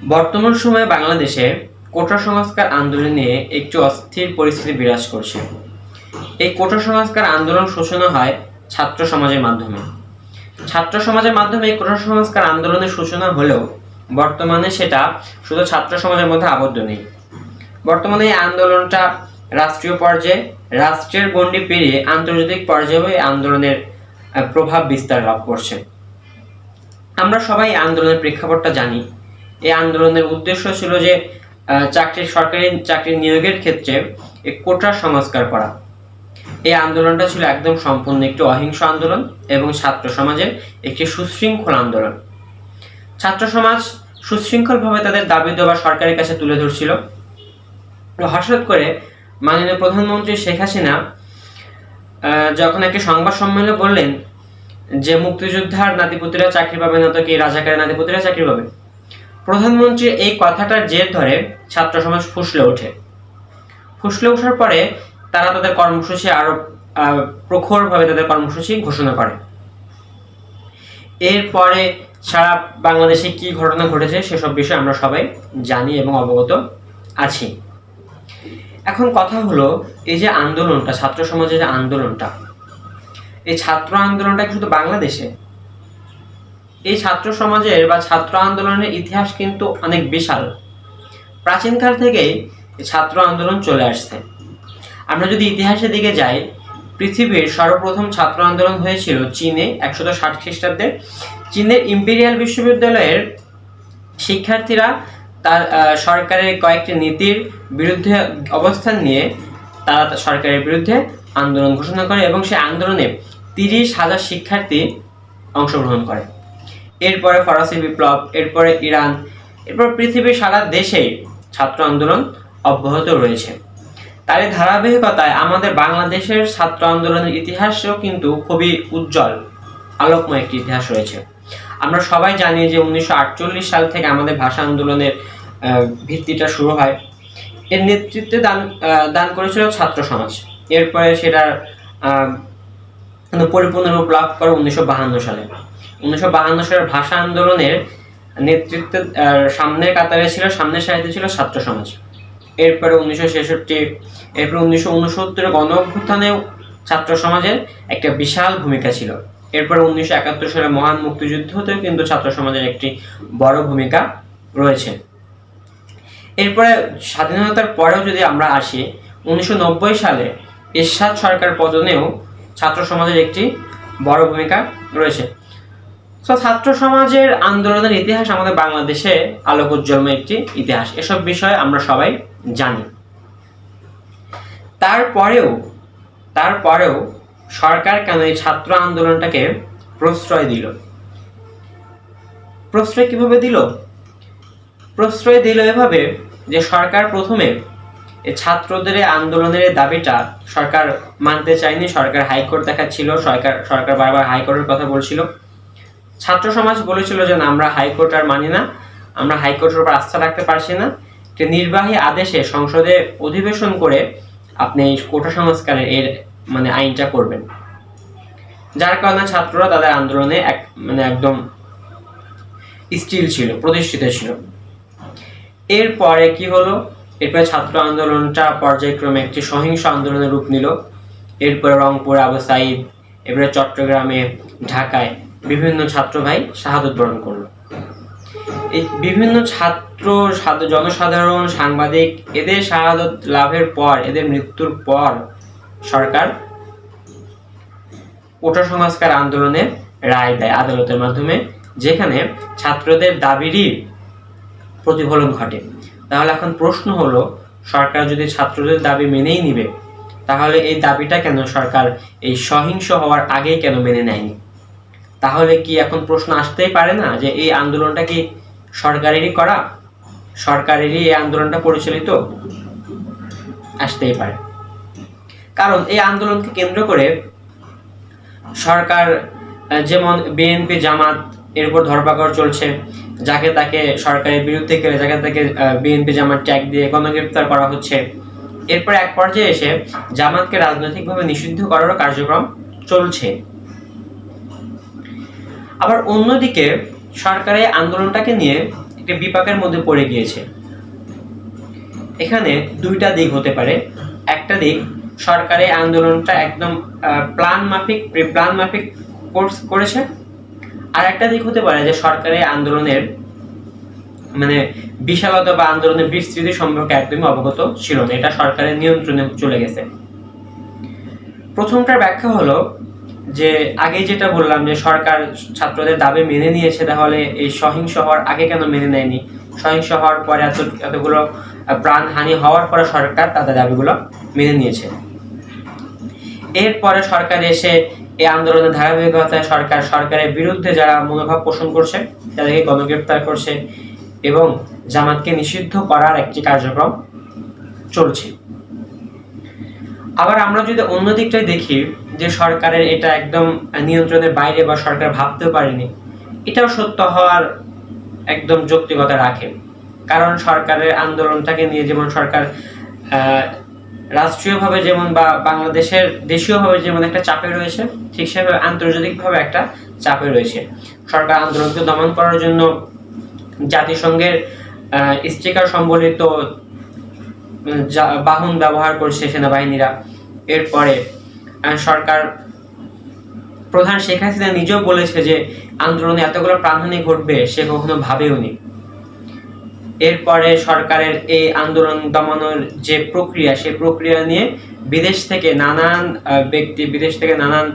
বর্তমান সময়ে বাংলাদেশে কোটা সংস্কার আন্দোলন নিয়ে একটি অস্থির পরিস্থিতি বিরাজ করছে। এই কোটা সংস্কার আন্দোলন সূচনা হয় ছাত্র সমাজের মাধ্যমে। ছাত্র সমাজের মাধ্যমে এই কোটা সংস্কার আন্দোলনের সূচনা হলেও বর্তমানে সেটা শুধু ছাত্র সমাজের মধ্যে আবদ্ধ নেই। বর্তমানে এই আন্দোলনটা রাষ্ট্রীয় পর্যায়ে, রাষ্ট্রের গণ্ডি পেরিয়ে আন্তর্জাতিক পর্যায়েও এই আন্দোলনের প্রভাব বিস্তার লাভ করছে। আমরা সবাই আন্দোলনের প্রেক্ষাপটটা জানি। এই আন্দোলনের উদ্দেশ্য ছিল যে চাকরি, সরকারি চাকরি নিয়োগের ক্ষেত্রে কোটা সংস্কার করা। এই আন্দোলনটা ছিল একদম সম্পূর্ণ একটি অহিংস আন্দোলন এবং ছাত্র সমাজের একটি সুশৃঙ্খল আন্দোলন। ছাত্র সমাজ সুশৃঙ্খলভাবে তাদের দাবি দেওয়া সরকারের কাছে তুলে ধরছিল। হঠাৎ করে মাননীয় প্রধানমন্ত্রী শেখ হাসিনা যখন একটি সংবাদ সম্মেলনে বললেন যে, মুক্তিযোদ্ধার নাতিপুতিরা চাকরি পাবে না, তো কি রাজাকারের নাতিপুতিরা চাকরি পাবে? প্রধানমন্ত্রীর এই কথাটার জের ধরে ছাত্র সমাজ ফুসলে ওঠে। ফুসলে ওঠার পরে তারা তাদের কর্মসূচি আরও আহ, প্রখরভাবে তাদের কর্মসূচি ঘোষণা করে। এরপরে সারা বাংলাদেশে কি ঘটনা ঘটেছে সেসব বিষয়ে আমরা সবাই জানি এবং অবগত আছি। এখন কথা হলো এই যে আন্দোলনটা ছাত্র সমাজের যে আন্দোলনটা এই ছাত্র আন্দোলনটা শুধু বাংলাদেশে? এই ছাত্র সমাজের বা ছাত্র আন্দোলনের ইতিহাস কিন্তু অনেক বিশাল। প্রাচীনকাল থেকেই ছাত্র আন্দোলন চলে আসছে। আমরা যদি ইতিহাসের দিকে যাই, পৃথিবীর সর্বপ্রথম ছাত্র আন্দোলন হয়েছিল চীনে একশত ষাট খ্রিস্টাব্দে। চীনের ইম্পেরিয়াল বিশ্ববিদ্যালয়ের শিক্ষার্থীরা তার সরকারের কয়েকটি নীতির বিরুদ্ধে অবস্থান নিয়ে তারা সরকারের বিরুদ্ধে আন্দোলন ঘোষণা করে এবং সেই আন্দোলনে তিরিশ হাজার শিক্ষার্থী অংশগ্রহণ করে। এরপরে ফরাসি বিপ্লব, এরপরে ইরান, এরপর পৃথিবীর সারা দেশে ছাত্র আন্দোলন অব্যাহত রয়েছে। তার এই ধারাবাহিকতায় আমাদের বাংলাদেশের ছাত্র আন্দোলনের ইতিহাসেও কিন্তু খুবই উজ্জ্বল, আলোকময় একটি ইতিহাস রয়েছে। আমরা সবাই জানি যে উনিশশো আটচল্লিশ সাল থেকে আমাদের ভাষা আন্দোলনের ভিত্তিটা শুরু হয়। এর নেতৃত্বে দান দান করেছিল ছাত্র সমাজ। এরপরে সেটার পরিপূর্ণ রূপ লাভ করে উনিশশো সালে। উনিশশো বাহান্ন সালের ভাষা আন্দোলনের নেতৃত্বে সামনের কাতারে ছিল সামনের সারিতে ছিল ছাত্র সমাজ। এরপরে উনিশশো ছেষট্টি, এরপরে উনিশশো উনসত্তরের গণ ছাত্র সমাজের একটা বিশাল ভূমিকা ছিল। এরপরে উনিশশো একাত্তর সালে মহান মুক্তিযুদ্ধতেও কিন্তু ছাত্র সমাজের একটি বড় ভূমিকা রয়েছে। এরপরে স্বাধীনতার পরেও যদি আমরা আসি, উনিশশো নব্বই সালে এরশাদ সরকার পতনেও ছাত্র সমাজের একটি বড় ভূমিকা রয়েছে। ছাত্র সমাজের আন্দোলনের ইতিহাস আমাদের বাংলাদেশে আলোক উজ্জ্বলময় একটি ইতিহাস। এসব বিষয়ে আমরা সবাই জানি। তারপরেও তারপরেও সরকার কেন এই ছাত্র আন্দোলনটাকে প্রশ্রয় দিল? প্রশ্রয় কীভাবে দিল? প্রশ্রয় দিল এভাবে যে সরকার প্রথমে ছাত্রদের আন্দোলনের দাবিটা সরকার মানতে চায়নি। সরকার হাইকোর্ট দেখাচ্ছিল, সরকার সরকার বারবার হাইকোর্টের কথা বলছিল। ছাত্র সমাজ বলেছিল যে না, আমরা হাইকোর্ট আর মানি না, আমরা হাইকোর্টের উপর আস্থা রাখতে পারছি না। যে নির্বাহী আদেশে সংসদে অধিবেশন করে আপনি এই কোটা সংস্কারের এর মানে আইনটা করবেন। যার কারণে ছাত্ররা তাদের আন্দোলনে এক মানে একদম স্টিল ছিল, প্রতিষ্ঠিত ছিল। এরপরে কি হলো? এরপরে ছাত্র আন্দোলনটা পর্যায়ক্রমে একটি সহিংস আন্দোলনের রূপ নিল। এরপরে রংপুর, আবু সাইদ, এরপরে চট্টগ্রামে, ঢাকায় বিভিন্ন ছাত্র ভাই শাহাদত বরণ করল। এই বিভিন্ন ছাত্র জনসাধারণ, সাংবাদিক, এদের শাহাদত লাভের পর, এদের মৃত্যুর পর সরকার কোটা সংস্কার আন্দোলনের রায় দেয় আদালতের মাধ্যমে, যেখানে ছাত্রদের দাবিরই প্রতিফলন ঘটে। তাহলে এখন প্রশ্ন হলো, সরকার যদি ছাত্রদের দাবি মেনেই নিবে, তাহলে এই দাবিটা কেন সরকার এই সহিংস হওয়ার আগেই কেন মেনে নেয়নি? তাহলে কি এখন প্রশ্ন আসতেই পারে না যে এই আন্দোলনটা কি সরকারেরই করা? সরকারেরই এই আন্দোলনটা পরিচালিত? আসতেই পারে। কারণ এই আন্দোলনকে কেন্দ্র করে সরকার যেমন বিএনপি, জামাত, এর উপর ধরপাকড় চলছে, যাকে তাকে সরকারের বিরুদ্ধে গেলে, যাকে তাকে বিএনপি, জামাত ট্যাগ দিয়ে কোনো গণগ্রেপ্তার করা হচ্ছে। এরপর এক পর্যায়ে এসে জামাতকে রাজনৈতিকভাবে নিষিদ্ধ করারও কার্যক্রম চলছে। আবার অন্যদিকে সরকারের আন্দোলনটাকে নিয়ে একটি বিপাকের মধ্যে পড়ে গিয়েছে। এখানে দুইটা দিক হতে পারে। একটা দিক সরকারি আন্দোলনটা একদম প্ল্যান মাফিক প্ল্যান মাফিক কোর্স করেছে। আর একটা দিক হতে পারে যে সরকারি আন্দোলনের মানে বিশালতা বা আন্দোলনের বিস্তৃতি সম্পর্কে একদমই অবগত ছিল না। এটা সরকারের নিয়ন্ত্রণে চলে গেছে। প্রথমটার ব্যাখ্যা হলো যে আগে যেটা বললাম যে সরকার ছাত্রদের দাবি মেনে নিয়েছে, তাহলে এই সহিংস হওয়ার আগে কেন মেনে নেয়নি? সহিংস হওয়ার পরে এত, এতগুলো প্রাণহানি হওয়ার পরে সরকার তাদের দাবিগুলো মেনে নিয়েছে। এরপরে সরকার এসে এই আন্দোলনের ধারাবাহিকতায় সরকার, সরকারের বিরুদ্ধে যারা মনোভাব পোষণ করছে, তাদেরকে গণগ্রেপ্তার করছে এবং জামাতকে নিষিদ্ধ করার একটি কার্যক্রম চলছে। আবার আমরা যদি অন্য দিকটাই দেখি, যে সরকারের এটা একদম নিয়ন্ত্রণের বাইরে বা সরকার ভাবতেও পারেনি, এটাও সত্য হওয়ার একদম যৌক্তিকতা রাখে। কারণ সরকারের আন্দোলনটাকে নিয়ে যেমন সরকার রাষ্ট্রীয়ভাবে যেমন বা বাংলাদেশের দেশীয়ভাবে যেমন একটা চাপে রয়েছে, ঠিক সেভাবে আন্তর্জাতিকভাবে একটা চাপে রয়েছে। সরকার আন্দোলনকে দমন করার জন্য জাতিসংঘের স্টিকার সম্বলিত বাহন ব্যবহার করছে সেনাবাহিনীরা। এরপরে সরকার, প্রধান শেখ হাসিনা নিজেও বলেছে যে, আন্দোলনে এতগুলো প্রাণহানি ঘটবে সে কখনো ভাবেওনি এরপরে সরকারের এই আন্দোলন দমানোর যে প্রক্রিয়া, সেই প্রক্রিয়া নিয়ে বিদেশ থেকে নানান ব্যক্তি, বিদেশ থেকে নানান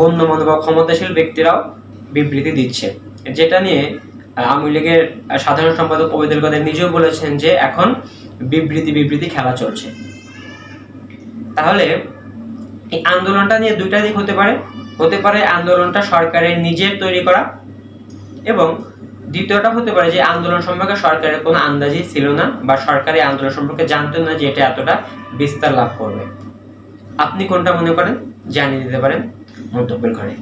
গণ্যমান্য বা ক্ষমতাশীল ব্যক্তিরাও বিবৃতি দিচ্ছে। যেটা নিয়ে আওয়ামী লীগের সাধারণ সম্পাদক ওবেদুল কাদের নিজেও বলেছেন যে এখন বিবৃতি বিবৃতি খেলা চলছে। তাহলে এই আন্দোলনটা নিয়ে দুইটা দিক হতে পারে। হতে পারে আন্দোলনটা সরকারের নিজের তৈরি করা এবং দ্বিতীয়টা হতে পারে যে আন্দোলন সম্পর্কে সরকারের কোনো আন্দাজই ছিল না বা সরকারি আন্দোলন সম্পর্কে জানতো না যে এটা এতটা বিস্তার লাভ করবে। আপনি কোনটা মনে করেন? জানিয়ে দিতে পারেন। মন্তব্যের ঘরে।